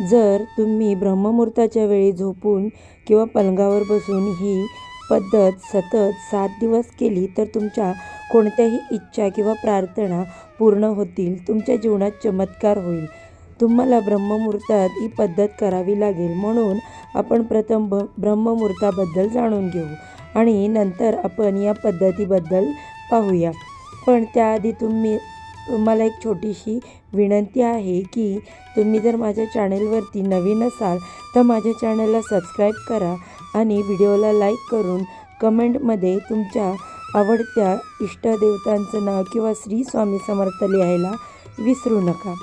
जर तुम्ही ब्रह्ममुहूर्ताच्या वेळी झोपून किंवा पलंगावर बसून ही पद्धत सतत सात दिवस केली तर तुमच्या कोणत्याही इच्छा किंवा प्रार्थना पूर्ण होतील. तुमच्या जीवनात चमत्कार होईल. तुम्हाला ब्रह्ममुहूर्तात ही पद्धत करावी लागेल. म्हणून आपण प्रथम ब ब्रह्ममुहूर्ताबद्दल जाणून घेऊ आणि नंतर आपण या पद्धतीबद्दल पाहूया. पण त्याआधी तुम्ही तुम्हाला एक छोटीशी विनंती आहे की तुम्ही जर माझ्या चॅनेलवरती नवीन असाल तर माझ्या चॅनलला सबस्क्राईब करा आणि व्हिडिओला लाईक करून कमेंटमध्ये तुमच्या आवडत्या इष्टदेवतांचं नाव किंवा श्री स्वामी समर्थ लिहायला विसरू नका.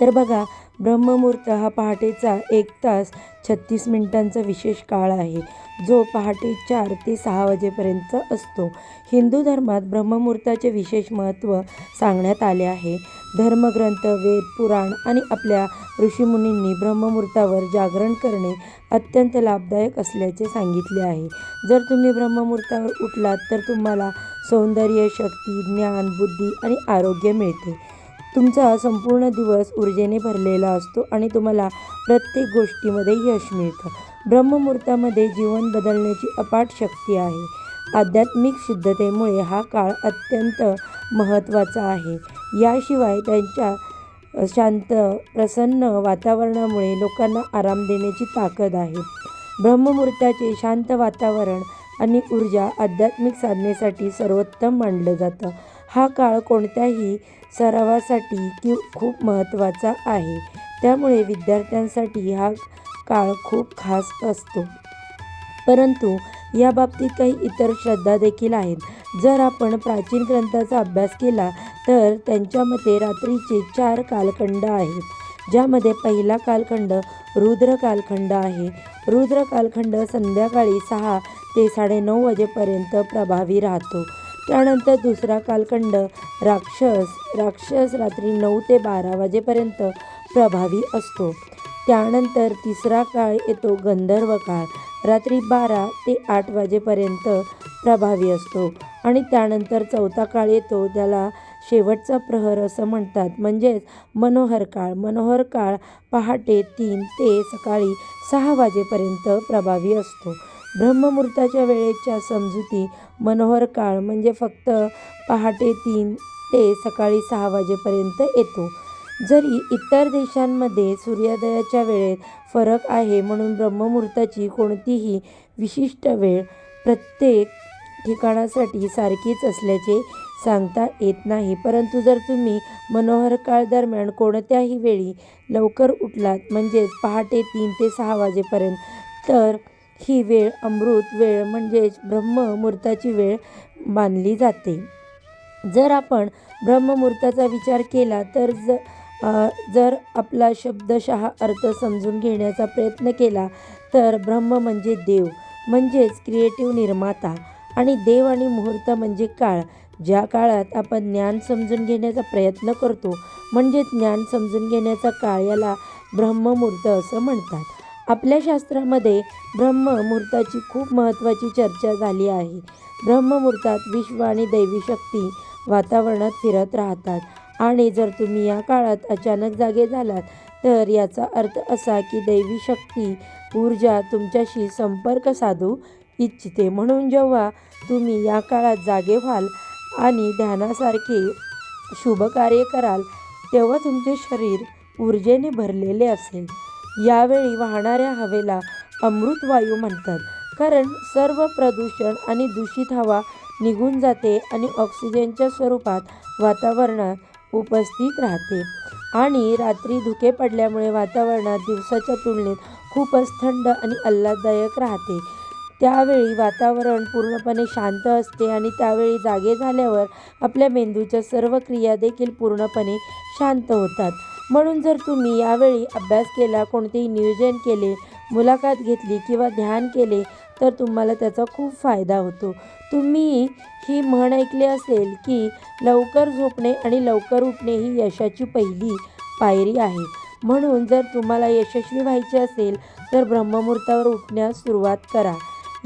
तर बघा ब्रह्ममुहूर्त हा पहाटेचा एक तास छत्तीस मिनिटांचा विशेष काळ आहे. जो पहाटे चार ते सहा वाजेपर्यंत असतो. हिंदू धर्मात ब्रह्ममुहूर्ताचे विशेष महत्त्व सांगण्यात आले आहे. धर्मग्रंथ वेद पुराण आणि आपल्या ऋषीमुनींनी ब्रह्ममुहूर्तावर जागरण करणे अत्यंत लाभदायक असल्याचे सांगितले आहे. जर तुम्ही ब्रह्ममुहूर्तावर उठलात तर तुम्हाला सौंदर्य शक्ती ज्ञान बुद्धी आणि आरोग्य मिळते. तुमचा संपूर्ण दिवस ऊर्जेने भरलेला असतो आणि तुम्हाला प्रत्येक गोष्टीमध्ये यश मिळतं. ब्रह्ममुहूर्तामध्ये जीवन बदलण्याची अपाट शक्ती आहे. आध्यात्मिक शुद्धतेमुळे हा काळ अत्यंत महत्त्वाचा आहे. याशिवाय त्यांच्या शांत प्रसन्न वातावरणामुळे लोकांना आराम देण्याची ताकद आहे. ब्रह्ममुहूर्ताचे शांत वातावरण आणि ऊर्जा आध्यात्मिक साधनेसाठी सर्वोत्तम मानलं जातं. हा काळ कोणत्याही सरावासाठी कि खूप महत्त्वाचा आहे. त्यामुळे विद्यार्थ्यांसाठी हा काळ खूप खास असतो. परंतु या बाबतीत काही इतर श्रद्धा देखील आहेत. जर आपण प्राचीन ग्रंथाचा अभ्यास केला तर त्यांच्या मते रात्रीचे चार कालखंड आहेत ज्यामध्ये पहिला कालखंड रुद्र कालखंड आहे. रुद्र कालखंड संध्याकाळी सहा ते साडेनऊ वाजेपर्यंत प्रभावी राहतो. त्यानंतर दुसरा कालखंड राक्षस राक्षस रात्री नऊ ते बारा वाजेपर्यंत प्रभावी असतो. त्यानंतर तिसरा काळ येतो गंधर्व काळ. रात्री बारा ते आठ वाजेपर्यंत प्रभावी असतो आणि त्यानंतर चौथा काळ येतो त्याला शेवटचा प्रहर असं म्हणतात. म्हणजेच मनोहर काळ. मनोहर काळ पहाटे तीन ते सकाळी सहा वाजेपर्यंत प्रभावी असतो. ब्रह्ममुहूर्ताच्या वेळेच्या समजुती मनोहर काळ म्हणजे फक्त पहाटे तीन ते सकाळी सहा वाजेपर्यंत येतो. जरी इतर देशांमध्ये सूर्योदयाच्या वेळेत फरक आहे म्हणून ब्रह्ममुहूर्ताची कोणतीही विशिष्ट वेळ प्रत्येक ठिकाणासाठी सारखीच असल्याचे सांगता येत नाही. परंतु जर तुम्ही मनोहर काळ दरम्यान कोणत्याही वेळी लवकर उठलात म्हणजेच पहाटे तीन ते सहा वाजेपर्यंत तर ही वेळ अमृत वेळ म्हणजेच ब्रह्ममुहूर्ताची वेळ मानली जाते. जर आपण ब्रह्ममुहूर्ताचा विचार केला तर ज जर आपला शब्दशः अर्थ समजून घेण्याचा प्रयत्न केला तर ब्रह्म म्हणजे देव म्हणजेच क्रिएटिव्ह निर्माता. आणि देव आणि मुहूर्त म्हणजे काळ ज्या काळात आपण ज्ञान समजून घेण्याचा प्रयत्न करतो म्हणजेच ज्ञान समजून घेण्याचा काळ याला ब्रह्ममुहूर्त असं म्हणतात. आपल्या शास्त्रामध्ये ब्रह्ममुहूर्ताची खूप महत्त्वाची चर्चा झाली आहे. ब्रह्ममुहूर्तात विश्व आणि दैवी शक्ती वातावरणात फिरत राहतात. आणि जर तुम्ही या काळात अचानक जागे झालात तर याचा अर्थ असा की दैवी शक्ती ऊर्जा तुमच्याशी संपर्क साधू इच्छिते. म्हणून जेव्हा तुम्ही या काळात जागे व्हाल आणि ध्यानासारखे शुभ कार्य कराल तेव्हा तुमचे शरीर ऊर्जेने भरलेले असेल. यावेळी वाहणाऱ्या हवेला अमृत वायू म्हणतात. कारण सर्व प्रदूषण आणि दूषित हवा निघून जाते आणि ऑक्सिजनच्या स्वरूपात वातावरणात उपस्थित राहते. आणि रात्री धुके पडल्यामुळे वातावरणात दिवसाच्या तुलनेत खूपच थंड आणि आल्हाददायक राहते. त्यावेळी वातावरण पूर्णपणे शांत असते आणि त्यावेळी जागे झाल्यावर आपल्या मेंदूच्या सर्व क्रिया देखील पूर्णपणे शांत होतात. म्हणून जर तुम्ही यावेळी अभ्यास केला कोणतेही नियोजन केले मुलाखत घेतली किंवा ध्यान केले तर तुम्हाला त्याचा खूप फायदा होतो. तुम्ही ही म्हण ऐकली असेल की लवकर झोपणे आणि लवकर उठणे ही यशाची पहिली पायरी आहे. म्हणून जर तुम्हाला यशस्वी व्हायचे असेल तर ब्रह्ममुहूर्तावर उठण्यास सुरुवात करा.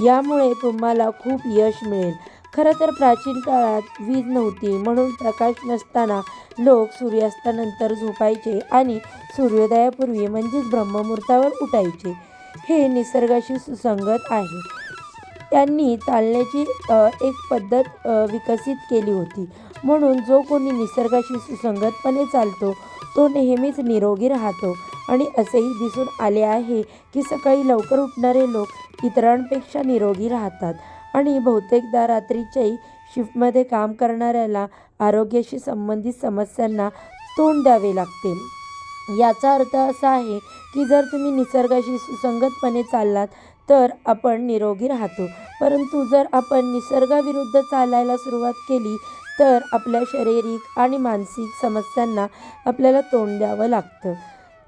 यामुळे तुम्हाला खूप यश मिळेल. खरं तर प्राचीन काळात वीज नव्हती म्हणून प्रकाश नसताना लोक सूर्यास्तानंतर झोपायचे आणि सूर्योदयापूर्वी म्हणजेच ब्रह्ममुहूर्तावर उठायचे. हे निसर्गाशी सुसंगत आहे. त्यांनी चालण्याची एक पद्धत विकसित केली होती. म्हणून जो कोणी निसर्गाशी सुसंगतपणे चालतो तो नेहमीच निरोगी राहतो. आणि असेही दिसून आले आहे की सकाळी लवकर उठणारे लोक इतरांपेक्षा निरोगी राहतात. आणि बहुतेकदा रात्रीच्याही शिफ्टमध्ये काम करणाऱ्याला आरोग्याशी संबंधित समस्यांना तोंड द्यावे लागते. याचा अर्थ असा आहे की जर तुम्ही निसर्गाशी सुसंगतपणे चाललात तर आपण निरोगी राहतो. परंतु जर आपण निसर्गाविरुद्ध चालायला सुरुवात केली तर आपल्या शारीरिक आणि मानसिक समस्यांना आपल्याला तोंड द्यावं लागतं.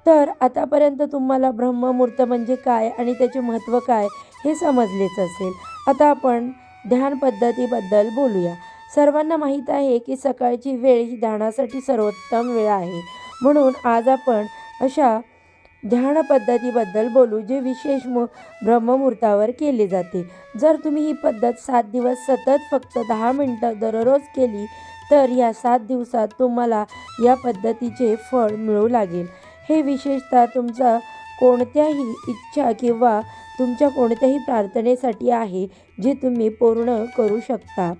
तर आतापर्यंत तुम्हाला ब्रह्ममुहूर्त म्हणजे काय आणि त्याचे महत्त्व काय हे समजलेच असेल. आता आपण ध्यान पद्धतीबद्दल बोलूया. सर्वांना माहीत आहे की सकाळची वेळ ही ध्यानासाठी सर्वोत्तम वेळ आहे. म्हणून आज आपण अशा ध्यान पद्धतीबद्दल बोलू जे विशेष मु ब्रह्ममुहूर्तावर केले जाते. जर तुम्ही ही पद्धत सात दिवस सतत फक्त दहा मिनटं दररोज केली तर या सात दिवसात तुम्हाला या पद्धतीचे फळ मिळू लागेल. हे विशेषतः तुमचा कोणत्याही इच्छा किंवा तुमच्या कोणत्याही प्रार्थनेसाठी आहे जे तुम्ही पूर्ण करू शकता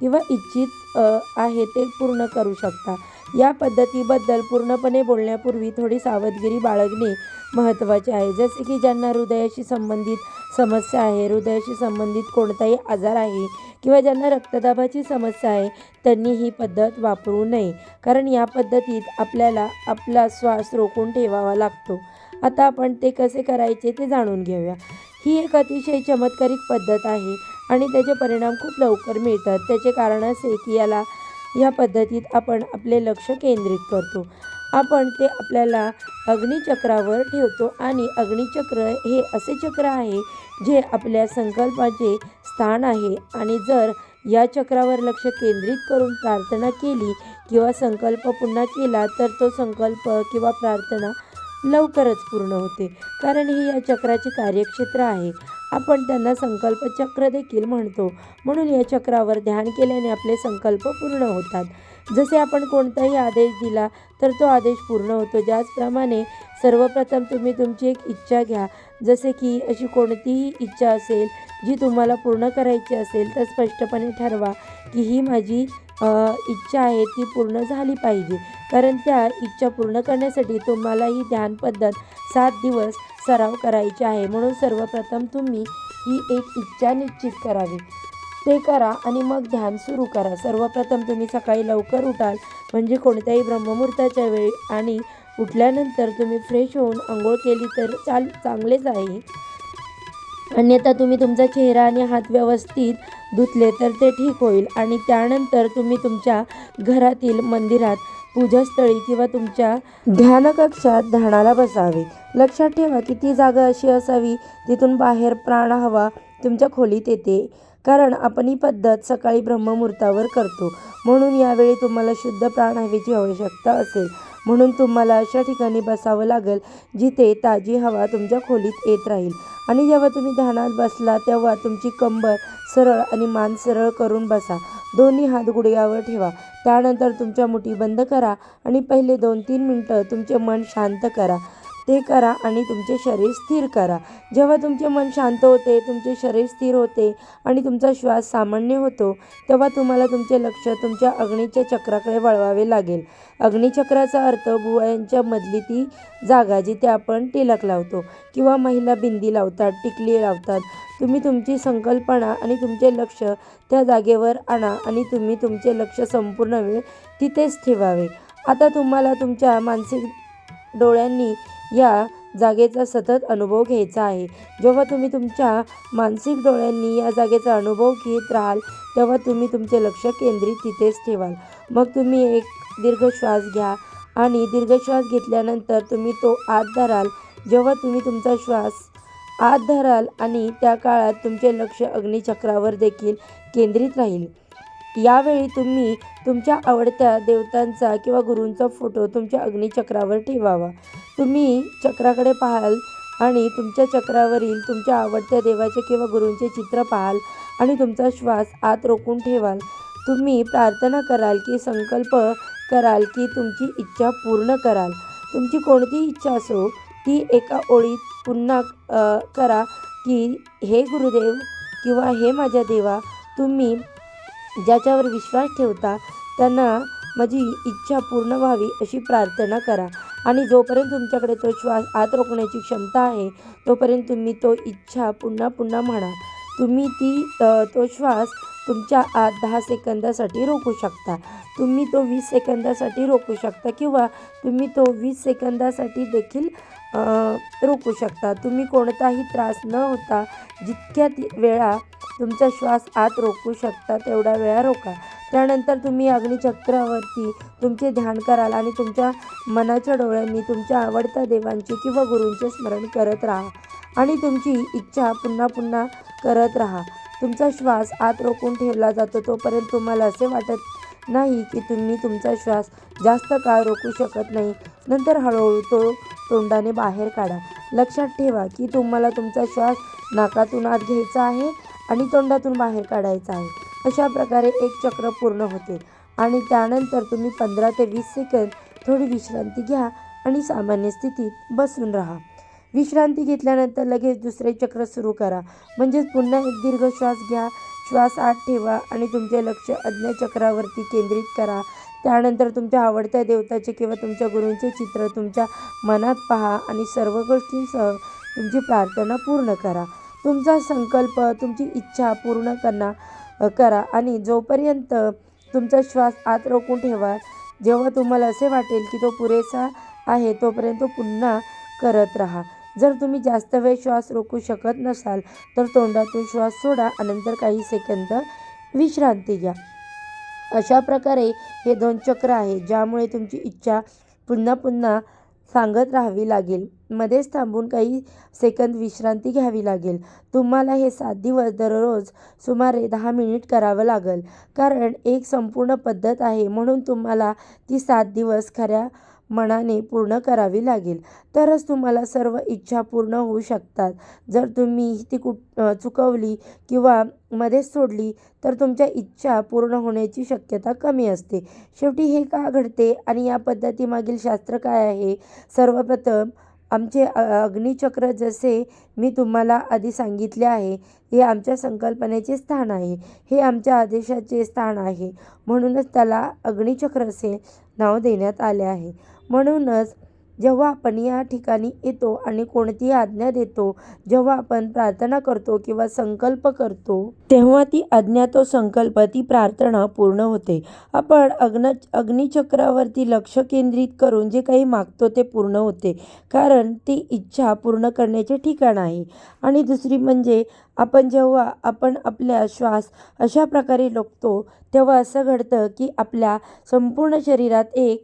किंवा इच्छित आहे ते पूर्ण करू शकता. या पद्धतीबद्दल पूर्णपणे बोलण्यापूर्वी थोडी सावधगिरी बाळगणे महत्त्वाचे आहे. जसे की ज्यांना हृदयाशी संबंधित समस्या आहे हृदयाशी संबंधित कोणताही आजार आहे किंवा ज्यांना रक्तदाबाची समस्या आहे त्यांनी ही पद्धत वापरू नये. कारण या पद्धतीत आपल्याला आपला श्वास रोखून ठेवावा लागतो. आता आपण ते कसे करायचे ते जाणून घेऊया. ही एक अतिशय चमत्कारिक पद्धत आहे आणि त्याचे परिणाम खूप लवकर मिळतात. त्याचे कारण असे की याला या पद्धतीत आपण आपले लक्ष केंद्रित करतो. आपण ते आपल्याला अग्निचक्रावर ठेवतो आणि अग्निचक्र हे असे चक्र आहे जे आपल्या संकल्पाचे स्थान आहे आणि जर या चक्रावर लक्ष केंद्रित करून प्रार्थना केली किंवा संकल्प पुन्हा केला तर तो संकल्प किंवा प्रार्थना लवकरच पूर्ण होते. कारण हे या चक्राचे कार्यक्षेत्र आहे. आपण त्यांना संकल्प चक्र देखील म्हणतो. म्हणून या चक्रावर ध्यान केल्याने आपले संकल्प पूर्ण होतात. जसे आपण कोणताही आदेश दिला तर तो आदेश पूर्ण होतो. ज्याचप्रमाणे सर्वप्रथम तुम्ही तुमची एक इच्छा घ्या. जसे की अशी कोणतीही इच्छा असेल जी तुम्हाला पूर्ण करायची असेल तर स्पष्टपणे ठरवा की ही माझी इच्छा आहे ती पूर्ण झाली पाहिजे. कारण त्या इच्छा पूर्ण करण्यासाठी तुम्हाला ही ध्यान पद्धत सात दिवस सराव करायची आहे. म्हणून सर्वप्रथम तुम्ही ही एक इच्छा निश्चित करावी. ते करा आणि मग ध्यान सुरू करा. सर्वप्रथम तुम्ही सकाळी लवकर उठाल म्हणजे कोणत्याही ब्रह्ममुहूर्ताच्या वेळी आणि उठल्यानंतर तुम्ही फ्रेश होऊन आंघोळ केली तर चाल चांगलेच आहे. अन्यथा तुम्ही तुमचा चेहरा आणि हात व्यवस्थित धुतले तर ते ठीक होईल. आणि त्यानंतर तुम्ही तुमच्या घरातील मंदिरात पूजास्थळी किंवा तुमच्या ध्यानकक्षात ध्यानाला बसावे. लक्षात ठेवा की ती जागा अशी असावी तिथून बाहेर प्राण हवा तुमच्या खोलीत येते. कारण आपण ही पद्धत सकाळी ब्रह्ममुहूर्तावर करतो. म्हणून यावेळी तुम्हाला शुद्ध प्राण हवेची आवश्यकता असेल. म्हणून तुम्हाला अशा ठिकाणी बसावं लागेल जिथे ताजी हवा तुमच्या खोलीत येत राहील. आणि जेव्हा तुम्ही ध्यानात बसला तेव्हा तुमची कंबर सरळ आणि मान सरळ करून बसा. दोन्ही हात गुडघ्यावर ठेवा. त्यानंतर तुमच्या मुठी बंद करा आणि पहिले दोन तीन मिनटं तुमचे मन शांत करा. ते करा आणि तुमचे शरीर स्थिर करा. जेव्हा तुमचे मन शांत होते तुमचे शरीर स्थिर होते आणि तुमचा श्वास सामान्य होतो तेव्हा तुम्हाला तुमचे लक्ष तुमच्या अग्नीच्या चक्राकडे वळवावे लागेल. अग्निचक्राचा अर्थ भुवयांच्या मधली ती जागा जिथे आपण टिलक लावतो किंवा महिला बिंदी लावतात टिकली लावतात. तुम्ही तुमची संकल्पना आणि तुमचे लक्ष त्या जागेवर आणा आणि तुम्ही तुमचे लक्ष संपूर्ण वेळ तिथेच ठेवावे. आता तुम्हाला तुमच्या मानसिक डोळ्यांनी या जागेचा सतत अनुभव घ्यायचा आहे. जेव्हा तुम्ही तुमच्या मानसिक डोळ्यांनी या जागेचा अनुभव घेत राहाल तेव्हा तुम्ही तुमचे लक्ष केंद्रित तिथेच ठेवाल. मग तुम्ही एक दीर्घ श्वास घ्या आणि दीर्घ श्वास घेतल्यानंतर तुम्ही तो आत धराल. जेव्हा तुम्ही तुमचा श्वास आत धराल आणि त्या काळात तुमचे लक्ष अग्निचक्रावर देखील केंद्रित राहील. यावेळी तुम्ही तुमच्या आवडत्या देवतांचा किंवा गुरूंचा फोटो तुमच्या अग्निचक्रावर ठेवावा. तुम्ही चक्राकडे पाहाल आणि तुमच्या चक्रावरील तुमच्या आवडत्या देवाचे किंवा गुरूंचे चित्र पाहाल आणि तुमचा श्वास आत रोखून ठेवाल. तुम्ही प्रार्थना कराल की संकल्प कराल की तुमची इच्छा पूर्ण कराल. तुमची कोणतीही इच्छा असो ती एका ओळीत पुन्हा करा की हे गुरुदेव किंवा हे माझ्या देवा तुम्ही ज्याच्यावर विश्वास ठेवता त्यांना माझी इच्छा पूर्ण व्हावी अशी प्रार्थना करा. आणि जोपर्यंत तुमच्याकडे तो श्वास आत रोखण्याची क्षमता आहे तोपर्यंत तुम्ही तो इच्छा पुन्हा पुन्हा म्हणा. तुम्ही ती तो श्वास तुमच्या आत दहा सेकंदासाठी रोखू शकता. तुम्ही तो वीस सेकंदासाठी रोखू शकता किंवा तुम्ही तो वीस सेकंदासाठी देखील रोखू शकता. तुम्ही कोणताही त्रास न होता जितक्या ती- वेळा तुमचा श्वास आत रोखू शकता तेवढा वेळा रोका. त्यानंतर तुम्ही अग्निचक्रावरती तुमचे ध्यान कराल आणि तुमच्या मनाच्या डोळ्यांनी तुमच्या आवडत्या देवांचे किंवा गुरूंचे स्मरण करत राहा. आणि तुमची इच्छा पुन्हा पुन्हा करत राहा. तुमचा श्वास आत रोखून ठेवला जातो तोपर्यंत तुम्हाला असे वाटत नाही की तुम्ही तुमचा श्वास जास्त काळ रोखू शकत नाही. नंतर हळूहळू तो तोंडाने बाहेर काढा. लक्षात ठेवा की तुम्हाला तुमचा श्वास नाकातून आत घ्यायचा आहे आणि तोंडातून बाहेर काढायचा आहे. अशा प्रकारे एक चक्र पूर्ण होते. आणि त्यानंतर तुम्ही पंधरा ते वीस सेकंद थोडी विश्रांती घ्या आणि सामान्य स्थितीत बसून राहा. विश्रांती घेतल्यानंतर लगेच दुसरे चक्र सुरू करा. म्हणजेच पुन्हा एक दीर्घ श्वास घ्या. श्वास आत ठेवा आणि तुमचे लक्ष चक्रावरती केंद्रित करा. त्यानंतर तुमच्या आवडत्या देवताचे किंवा तुमच्या गुरूंचे चित्र तुमच्या मनात पहा आणि सर्व गोष्टींसह तुमची प्रार्थना पूर्ण करा. तुमचा संकल्प तुमची इच्छा पूर्ण करणा करा आणि जोपर्यंत तुमचा श्वास आत रोखून ठेवा जेव्हा तुम्हाला असे वाटेल की तो पुरेसा आहे तोपर्यंत तो पुन्हा करत राहा. जर तुम्ही जास्त वेळ श्वास रोखू शकत नसाल तर तोंडातून श्वास सोडा अनंतर काही सेकंद विश्रांती घ्या. अशा प्रकारे हे दोन चक्र आहे ज्यामुळे तुमची इच्छा पुन्हा पुन्हा सांगत राहावी लागेल. मध्येच थांबून काही सेकंद विश्रांती घ्यावी लागेल. तुम्हाला हे सात दिवस दररोज सुमारे दहा मिनिट करावं लागेल. कारण एक संपूर्ण पद्धत आहे म्हणून तुम्हाला ती सात दिवस खऱ्या मनाने पूर्ण करावी लागेल. तरच तुम्हाला सर्व इच्छा पूर्ण होऊ शकतात. जर तुम्ही ती कुठ चुकवली किंवा मध्येच सोडली तर तुमच्या इच्छा पूर्ण होण्याची शक्यता कमी असते. शेवटी हे का घडते आणि या पद्धतीमागील शास्त्र काय आहे? सर्वप्रथम आमचे अग्निचक्र जसे मी तुम्हाला आधी सांगितले आहे हे आमच्या संकल्पनेचे स्थान आहे. हे आमच्या आदेशाचे स्थान आहे. म्हणूनच त्याला अग्निचक्र असे नाव देण्यात आले आहे. म्हणूनच जेव्हा आपण या ठिकाणी येतो आणि कोणतीही आज्ञा देतो जेव्हा आपण प्रार्थना करतो किंवा संकल्प करतो तेव्हा ती आज्ञा तो संकल्प ती प्रार्थना पूर्ण होते. आपण अग्न अग्निचक्रावरती लक्ष केंद्रित करून जे काही मागतो ते पूर्ण होते. कारण ती इच्छा पूर्ण करण्याचे ठिकाण आहे. आणि दुसरी म्हणजे आपण जेव्हा आपण आपल्या श्वास अशा प्रकारे लोकतो तेव्हा असं घडतं की आपल्या संपूर्ण शरीरात एक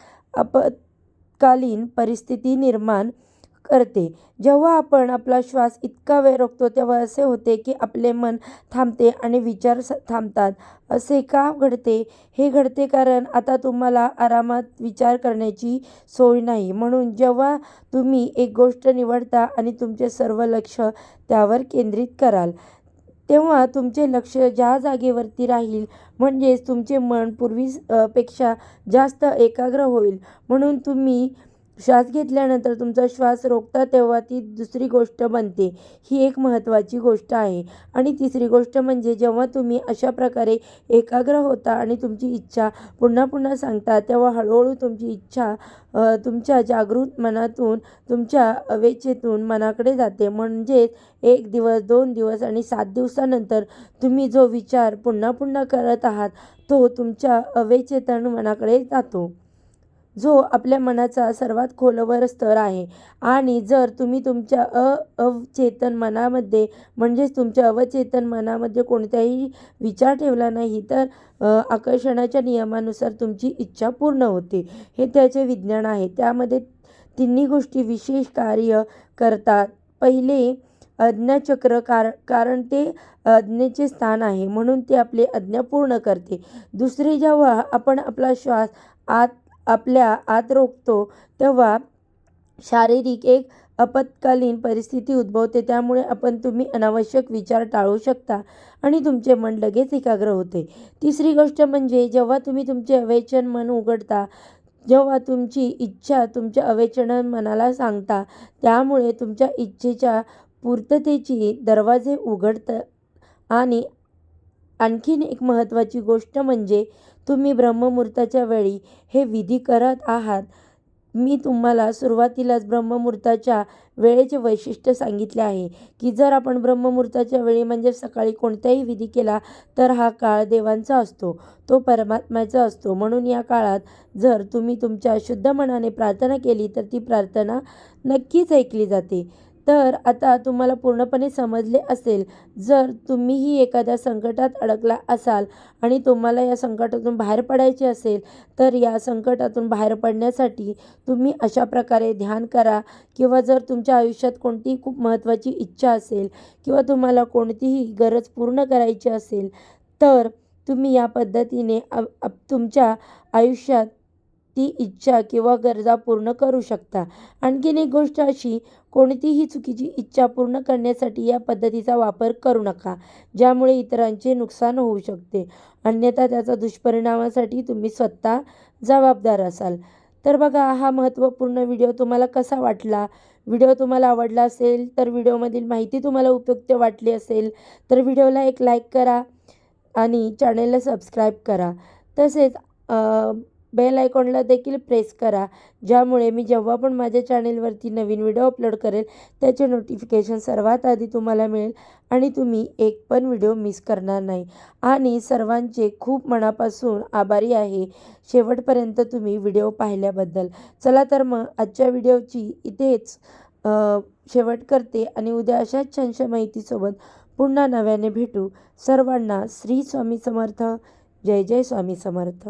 आपत्कालीन परिस्थिती निर्माण करते. जेव्हा आपण आपला श्वास इतका वेळ रोखतो तेव्हा असे होते की आपले मन थांबते आणि विचार स थांबतात. असे का घडते? हे घडते कारण आता तुम्हाला आरामात विचार करण्याची सोय नाही. म्हणून जेव्हा तुम्ही एक गोष्ट निवडता आणि तुमचे सर्व लक्ष त्यावर केंद्रित कराल तेव्हा तुमचे लक्ष ज्या जागेवरती राहील म्हणजेच तुमचे मन पूर्वी पेक्षा जास्त एकाग्र होईल. म्हणून तुम्ही श्वास घेतल्यानंतर तुमचा श्वास रोखता तेव्हा ती दुसरी गोष्ट बनते. ही एक महत्त्वाची गोष्ट आहे. आणि तिसरी गोष्ट म्हणजे जेव्हा तुम्ही अशा प्रकारे एकाग्र होता आणि तुमची इच्छा पुन्हा पुन्हा सांगता तेव्हा हळूहळू तुमची इच्छा तुमच्या जागृत मनातून तुमच्या अवेचेतून मनाकडे जाते. म्हणजेच एक दिवस दोन दिवस आणि सात दिवसानंतर तुम्ही जो विचार पुन्हा पुन्हा करत आहात तो तुमच्या अवेचेतन मनाकडे जातो. जो आपल्या मनाचा सर्वात खोलवर स्तर आहे. आणि जर तुम्ही तुमच्या अ अवचेतन मनामध्ये म्हणजेच तुमच्या अवचेतन मनामध्ये कोणताही विचार ठेवला नाही तर आकर्षणाच्या नियमानुसार तुमची इच्छा पूर्ण होते. हे त्याचे विज्ञान आहे. त्यामध्ये तिन्ही गोष्टी विशेष कार्य करतात. पहिले आज्ञाचक्र कार कारण ते आज्ञेचे स्थान आहे म्हणून ते आपली आज्ञा पूर्ण करते. दुसरे जेव्हा आपण आपला श्वास आत आपल्या आत रोखतो तेव्हा शारीरिक एक आपत्कालीन परिस्थिती उद्भवते. त्यामुळे आपण तुम्ही अनावश्यक विचार टाळू शकता आणि तुमचे मन लगेच एकाग्र होते. तिसरी गोष्ट म्हणजे जेव्हा तुम्ही तुमचे अवेचन मन उघडता जेव्हा तुमची इच्छा तुमच्या अवेचन मनाला सांगता त्यामुळे तुमच्या इच्छेच्या पूर्ततेची दरवाजे उघडतं आणि आणखीन एक महत्त्वाची गोष्ट म्हणजे तुम्ही ब्रह्ममुहूर्ताच्या वेळी हे विधी करत आहात. मी तुम्हाला सुरुवातीलाच ब्रह्ममुहूर्ताच्या वेळेचे वैशिष्ट्य सांगितले आहे की जर आपण ब्रह्ममुहूर्ताच्या वेळी म्हणजे सकाळी कोणताही विधी केला तर हा काळ देवांचा असतो. तो परमात्म्याचा असतो. म्हणून या काळात जर तुम्ही तुमच्या शुद्ध मनाने प्रार्थना केली तर ती प्रार्थना नक्कीच ऐकली जाते. तर आता तुम्हाला पूर्णपणे समजले असेल जर तुम्हीही एखाद्या संकटात अडकला असाल आणि तुम्हाला या संकटातून बाहेर पडायचे असेल तर या संकटातून बाहेर पडण्यासाठी तुम्ही अशा प्रकारे ध्यान करा किंवा जर तुमच्या आयुष्यात कोणतीही खूप महत्त्वाची इच्छा असेल किंवा तुम्हाला कोणतीही गरज पूर्ण करायची असेल तर तुम्ही या पद्धतीने अप- तुमच्या आयुष्यात ती इच्छा किंवा गरजा पूर्ण करू शकता. आणखीन एक गोष्ट अशी कोणतीही चुकीची इच्छा पूर्ण करण्यासाठी या पद्धतीचा वापर करू नका ज्यामुळे इतरांचे नुकसान होऊ शकते. अन्यथा त्याचा दुष्परिणामासाठी तुम्ही स्वतः जबाबदार असाल. तर बघा हा महत्त्वपूर्ण व्हिडिओ तुम्हाला कसा वाटला? व्हिडिओ तुम्हाला आवडला असेल तर व्हिडिओमधील माहिती तुम्हाला उपयुक्त वाटली असेल तर व्हिडिओला एक लाईक करा आणि चॅनेलला सबस्क्राईब करा. तसेच बेल आयकॉनला देखील प्रेस करा. ज्यामुळे मी जेव्हा पण माझ्या चॅनेलवरती नवीन व्हिडिओ अपलोड करेल त्याचे नोटिफिकेशन सर्वात आधी तुम्हाला मिळेल आणि तुम्ही एक पण व्हिडिओ मिस करणार नाही. आणि सर्वांचे खूप मनापासून आभारी आहे. शेवटपर्यंत तुम्ही व्हिडिओ पाहिल्याबद्दल. चला तर मग आजच्या व्हिडिओची इथेच शेवट करते आणि उद्या अशाच छानशा माहितीसोबत पुन्हा नव्याने भेटू. सर्वांना श्री स्वामी समर्थ. जय जय स्वामी समर्थ.